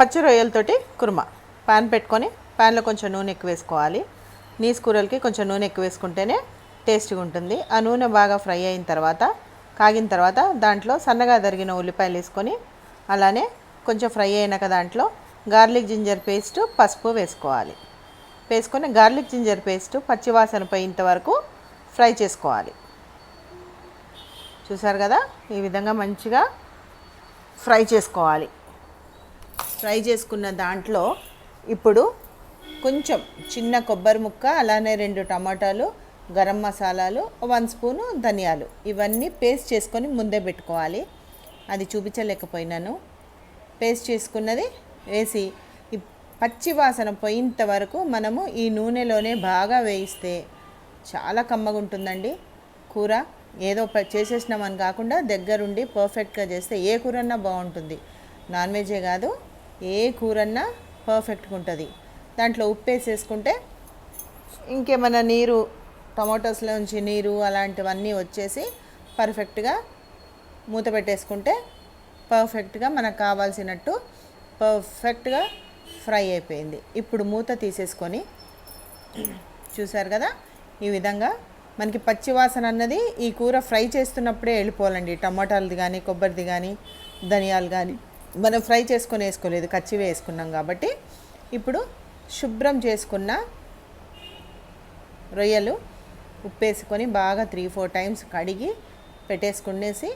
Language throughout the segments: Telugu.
పచ్చి రొయ్యలతోటి కుర్మా. పాన్ పెట్టుకొని పాన్లో కొంచెం నూనె ఎక్కువ వేసుకోవాలి. నీసు కూరలకి కొంచెం నూనె ఎక్కువ వేసుకుంటేనే టేస్ట్గా ఉంటుంది. ఆ నూనె బాగా ఫ్రై అయిన తర్వాత కాగిన తర్వాత దాంట్లో సన్నగా తరిగిన ఉల్లిపాయలు వేసుకొని అలానే కొంచెం ఫ్రై అయినాక దాంట్లో గార్లిక్ జింజర్ పేస్ట్ పసుపు వేసుకోవాలి. వేసుకొని గార్లిక్ జింజర్ పేస్ట్ పచ్చివాసన పోయేంత వరకు ఫ్రై చేసుకోవాలి. చూసారు కదా? ఈ విధంగా మంచిగా ఫ్రై చేసుకోవాలి. ఫ్రై చేసుకున్న దాంట్లో ఇప్పుడు కొంచెం చిన్న కొబ్బరి ముక్క అలానే రెండు టమాటాలు గరం మసాలాలు వన్ స్పూను ధనియాలు. ఇవన్నీ పేస్ట్ చేసుకొని ముందే పెట్టుకోవాలి. అది చూపించలేకపోయినాను. పేస్ట్ చేసుకున్నది వేసి ఈ పచ్చి వాసన పోయేంత వరకు మనము ఈ నూనెలోనే బాగా వేయిస్తే చాలా కమ్మగా ఉంటుందండి కూర ఏదో ప- చేసేసినామని కాకుండా దగ్గరుండి పర్ఫెక్ట్గా చేస్తే ఏ కూరన్నా బాగుంటుంది. నాన్ వెజే కాదు. ఏ కూరన్నా పర్ఫెక్ట్గా ఉంటుంది. దాంట్లో ఉప్పు వేసేసుకుంటే ఇంకేమైనా నీరు టమాటోస్లోంచి నీరు అలాంటివన్నీ వచ్చేసి పర్ఫెక్ట్గా మూత పెట్టేసుకుంటే పర్ఫెక్ట్గా మనకు కావాల్సినట్టు పర్ఫెక్ట్గా ఫ్రై అయిపోయింది. ఇప్పుడు మూత తీసేసుకొని చూసారు కదా? ఈ విధంగా మనకి పచ్చివాసన అన్నది ఈ కూర ఫ్రై చేస్తున్నప్పుడే వెళ్ళిపోవాలండి. టమాటాలది కానీ కొబ్బరిది కానీ ధనియాలు కానీ మనం ఫ్రై చేసుకొని వేసుకోలేదు కచ్చివే వేసుకున్నాం కాబట్టి ఇప్పుడు శుభ్రం చేసుకున్న రొయ్యలు ఉప్పేసుకొని బాగా త్రీ ఫోర్ టైమ్స్ కడిగి పెట్టేసుకునేసి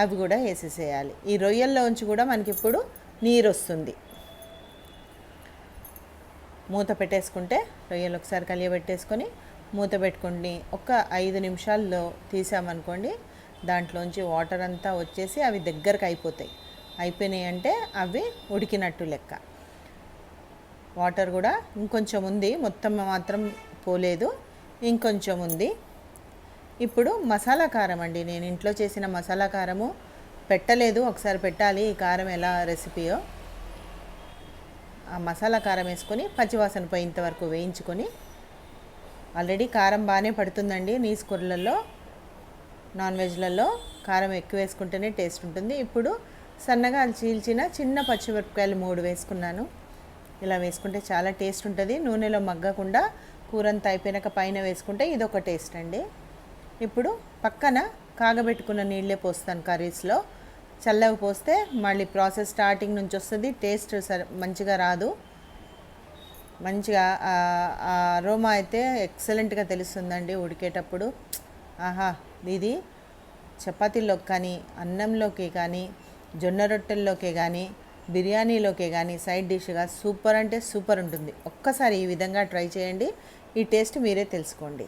అవి కూడా వేసేసేయాలి. ఈ రొయ్యల్లోంచి కూడా మనకి ఇప్పుడు నీరు వస్తుంది మూత పెట్టేసుకుంటే రొయ్యలు ఒకసారి కలియబెట్టేసుకొని మూత పెట్టుకొని ఒక ఐదు నిమిషాల్లో తీసామనుకోండి దాంట్లోంచి వాటర్ అంతా వచ్చేసి అవి దగ్గరకు అయిపోతాయి. అయిపోయినాయి అంటే అవి ఉడికినట్టు లెక్క. వాటర్ కూడా ఇంకొంచెం ఉంది మొత్తం మాత్రం పోలేదు ఇంకొంచెం ఉంది. ఇప్పుడు మసాలా కారం అండి నేను ఇంట్లో చేసిన మసాలా కారము పెట్టలేదు ఒకసారి పెట్టాలి ఈ కారం ఎలా రెసిపీయో. ఆ మసాలా కారం వేసుకొని పచ్చివాసన పోయేంతవరకు వేయించుకొని ఆల్రెడీ కారం బాగానే పడుతుందండి నీసు కూరలలో నాన్ వెజ్లలో కారం ఎక్కువ వేసుకుంటేనే టేస్ట్ ఉంటుంది. ఇప్పుడు సన్నగా చీల్చిన చిన్న పచ్చిమిరపకాయలు మూడు వేసుకున్నాను. ఇలా వేసుకుంటే చాలా టేస్ట్ ఉంటుంది. నూనెలో మగ్గకుండా కూర అంతా అయిపోయినాక పైన వేసుకుంటే ఇదొక టేస్ట్ అండి. ఇప్పుడు పక్కన కాగబెట్టుకున్న నీళ్ళే పోస్తాను కర్రీస్లో. చల్లవి పోస్తే మళ్ళీ ప్రాసెస్ స్టార్టింగ్ నుంచి వస్తుంది. టేస్ట్ సరి మంచిగా రాదు. మంచిగా ఆ అరోమా అయితే ఎక్సలెంట్గా తెలుస్తుందండి ఉడికేటప్పుడు. ఆహా ఇది చపాతీలోకి కానీ అన్నంలోకి కానీ జొన్న రొట్టెల్లోకి కానీ బిర్యానీలోకి కానీ సైడ్ డిష్గా సూపర్ అంటే సూపర్ ఉంటుంది. ఒక్కసారి ఈ విధంగా ట్రై చేయండి. ఈ టేస్ట్ మీరే తెలుసుకోండి.